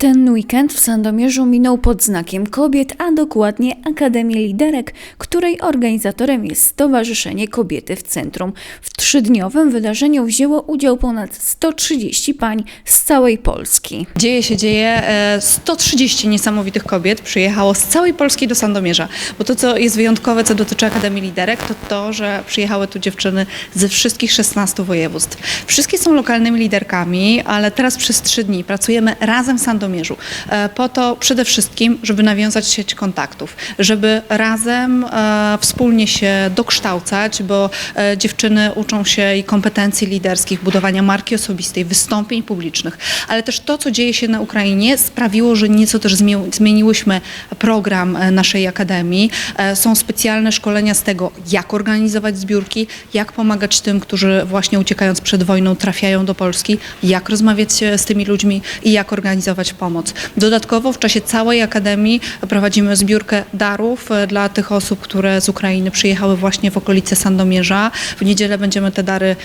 Ten weekend w Sandomierzu minął pod znakiem kobiet, a dokładnie Akademii Liderek, której organizatorem jest Stowarzyszenie Kobiety w Centrum. W trzydniowym wydarzeniu wzięło udział ponad 130 pań z całej Polski. Dzieje się, dzieje. E, 130 niesamowitych kobiet przyjechało z całej Polski do Sandomierza. Bo to, co jest wyjątkowe, co dotyczy Akademii Liderek, to to, że przyjechały tu dziewczyny ze wszystkich 16 województw. Wszystkie są lokalnymi liderkami, ale teraz przez trzy dni pracujemy razem w Sandomierzu. E, Po to przede wszystkim, żeby nawiązać sieć kontaktów, żeby razem e, wspólnie się dokształcać, bo e, dziewczyny uczą się i kompetencji liderskich, budowania marki osobistej, wystąpień publicznych, ale też to, co dzieje się na Ukrainie, sprawiło, że nieco też zmie- zmieniłyśmy program naszej akademii. Są specjalne szkolenia z tego, jak organizować zbiórki, jak pomagać tym, którzy właśnie uciekając przed wojną trafiają do Polski, jak rozmawiać z tymi ludźmi i jak organizować pomoc. Dodatkowo w czasie całej akademii prowadzimy zbiórkę darów e, dla tych osób, które z Ukrainy przyjechały właśnie w okolice Sandomierza. W niedzielę będziemy te dary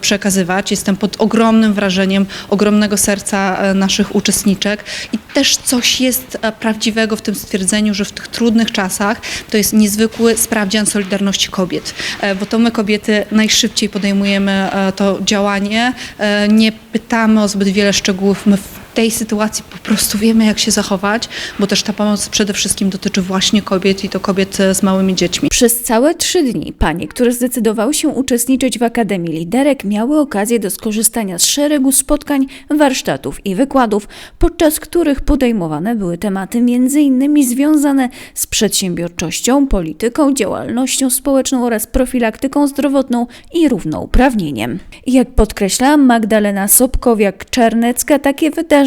przekazywać. Jestem pod ogromnym wrażeniem ogromnego serca e, naszych uczestniczek i też coś jest e, prawdziwego w tym stwierdzeniu, że w tych trudnych czasach to jest niezwykły sprawdzian solidarności kobiet, bo to my kobiety najszybciej podejmujemy to działanie, nie pytamy o zbyt wiele szczegółów, my tej sytuacji po prostu wiemy, jak się zachować, bo też ta pomoc przede wszystkim dotyczy właśnie kobiet i to kobiet z małymi dziećmi. Przez całe trzy dni panie, które zdecydowały się uczestniczyć w Akademii Liderek, miały okazję do skorzystania z szeregu spotkań, warsztatów i wykładów, podczas których podejmowane były tematy m.in. związane z przedsiębiorczością, polityką, działalnością społeczną oraz profilaktyką zdrowotną i równouprawnieniem. Jak podkreśla Magdalena Sobkowiak-Czarnecka, takie wydarzenia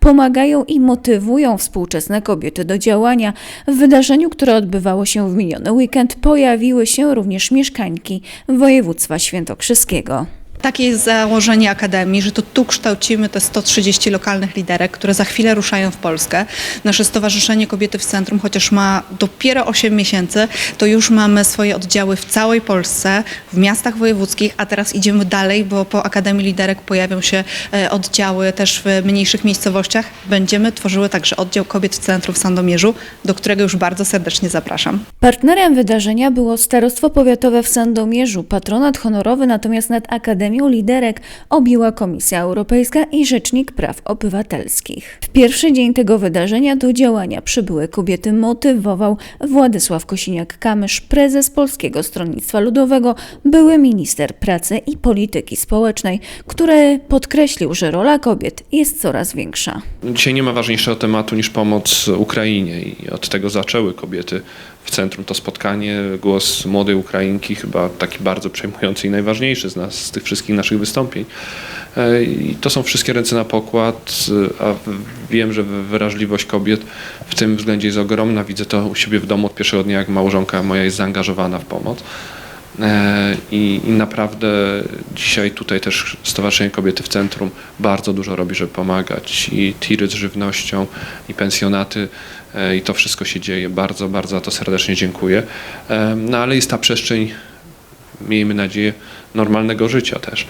pomagają i motywują współczesne kobiety do działania. W wydarzeniu, które odbywało się w miniony weekend, pojawiły się również mieszkańki województwa świętokrzyskiego. Takie jest założenie Akademii, że to tu kształcimy te 130 lokalnych liderek, które za chwilę ruszają w Polskę. Nasze Stowarzyszenie Kobiety w Centrum, chociaż ma dopiero 8 miesięcy, to już mamy swoje oddziały w całej Polsce, w miastach wojewódzkich, a teraz idziemy dalej, bo po Akademii Liderek pojawią się e, oddziały też w mniejszych miejscowościach. Będziemy tworzyły także oddział Kobiet w Centrum w Sandomierzu, do którego już bardzo serdecznie zapraszam. Partnerem wydarzenia było Starostwo Powiatowe w Sandomierzu. Patronat honorowy natomiast nad Akademią Liderek objęła Komisja Europejska i Rzecznik Praw Obywatelskich. W pierwszy dzień tego wydarzenia do działania przybyłe kobiety motywował Władysław Kosiniak-Kamysz, prezes Polskiego Stronnictwa Ludowego, były minister pracy i polityki społecznej, który podkreślił, że rola kobiet jest coraz większa. Dzisiaj nie ma ważniejszego tematu niż pomoc Ukrainie i od tego zaczęły kobiety w centrum to spotkanie. Głos młodej Ukrainki, chyba taki bardzo przejmujący i najważniejszy z nas, z tych wszystkich naszych wystąpień. E, I to są wszystkie ręce na pokład, a wiem, że wrażliwość kobiet w tym względzie jest ogromna. Widzę to u siebie w domu od pierwszego dnia, jak małżonka moja jest zaangażowana w pomoc. E, I, I naprawdę dzisiaj tutaj też Stowarzyszenie Kobiety w Centrum bardzo dużo robi, żeby pomagać. I tiry z żywnością, i pensjonaty, e, i to wszystko się dzieje. Bardzo, bardzo za to serdecznie dziękuję. E, No ale jest ta przestrzeń, miejmy nadzieję, normalnego życia też.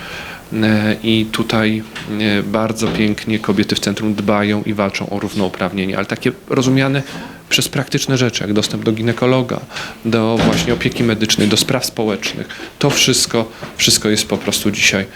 E, I tutaj e, bardzo pięknie kobiety w centrum dbają i walczą o równouprawnienie, ale takie rozumiane przez praktyczne rzeczy, jak dostęp do ginekologa, do właśnie opieki medycznej, do spraw społecznych. To wszystko, wszystko jest po prostu dzisiaj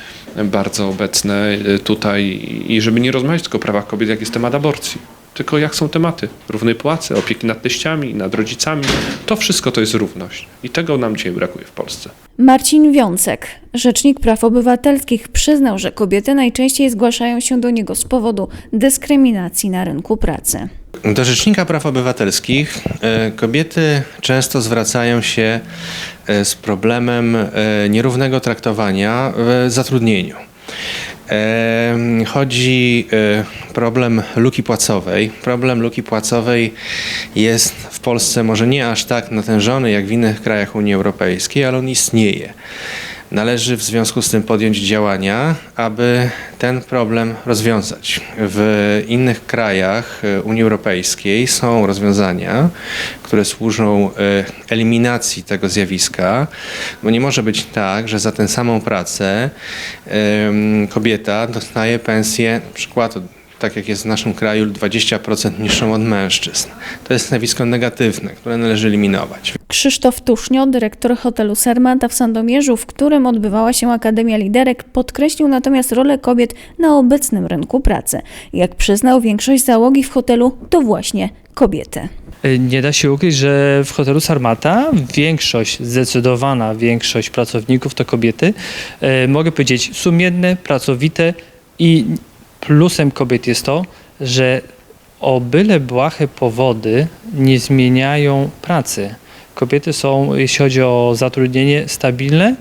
bardzo obecne e, tutaj i żeby nie rozmawiać tylko o prawach kobiet, jak jest temat aborcji, tylko jak są tematy równej płacy, opieki nad teściami, nad rodzicami. To wszystko to jest równość i tego nam dzisiaj brakuje w Polsce. Marcin Wiącek, Rzecznik Praw Obywatelskich, przyznał, że kobiety najczęściej zgłaszają się do niego z powodu dyskryminacji na rynku pracy. Do Rzecznika Praw Obywatelskich e, kobiety często zwracają się e, z problemem e, nierównego traktowania w zatrudnieniu. E, Chodzi o problem luki płacowej. Problem luki płacowej jest w Polsce może nie aż tak natężony jak w innych krajach Unii Europejskiej, ale on istnieje. Należy w związku z tym podjąć działania, aby ten problem rozwiązać. W innych krajach e, Unii Europejskiej są rozwiązania, które służą e, eliminacji tego zjawiska, bo nie może być tak, że za tę samą pracę kobieta dostaje pensję, przykładu tak jak jest w naszym kraju, 20% niższą od mężczyzn. To jest zjawisko negatywne, które należy eliminować. Krzysztof Tusznio, dyrektor hotelu Sermanta w Sandomierzu, w którym odbywała się Akademia Liderek, podkreślił natomiast rolę kobiet na obecnym rynku pracy. Jak przyznał, większość załogi w hotelu to właśnie kobiety. Nie da się ukryć, że w hotelu Sarmata większość, zdecydowana większość pracowników to kobiety. E, Mogę powiedzieć sumienne, pracowite i plusem kobiet jest to, że o byle błahe powody nie zmieniają pracy. Kobiety są, jeśli chodzi o zatrudnienie, stabilne.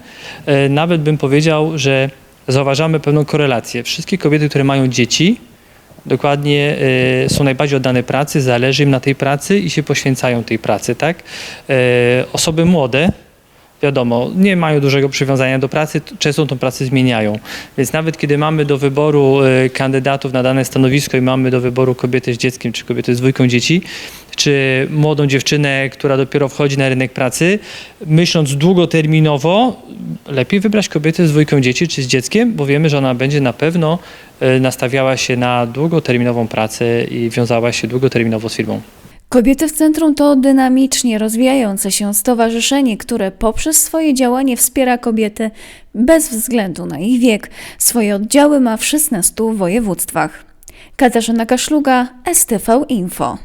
E, Nawet bym powiedział, że zauważamy pewną korelację. Wszystkie kobiety, które mają dzieci, dokładnie e, są najbardziej oddane pracy, zależy im na tej pracy i się poświęcają tej pracy, tak? E, osoby młode, wiadomo, nie mają dużego przywiązania do pracy, często tą pracę zmieniają. Więc nawet kiedy mamy do wyboru e, kandydatów na dane stanowisko i mamy do wyboru kobietę z dzieckiem, czy kobietę z dwójką dzieci, czy młodą dziewczynę, która dopiero wchodzi na rynek pracy, myśląc długoterminowo, lepiej wybrać kobietę z dwójką dzieci czy z dzieckiem, bo wiemy, że ona będzie na pewno e, nastawiała się na długoterminową pracę i wiązała się długoterminowo z firmą. Kobiety w centrum to dynamicznie rozwijające się stowarzyszenie, które poprzez swoje działanie wspiera kobiety bez względu na ich wiek. Swoje oddziały ma w 16 województwach. Katarzyna Kaszluga, STV Info.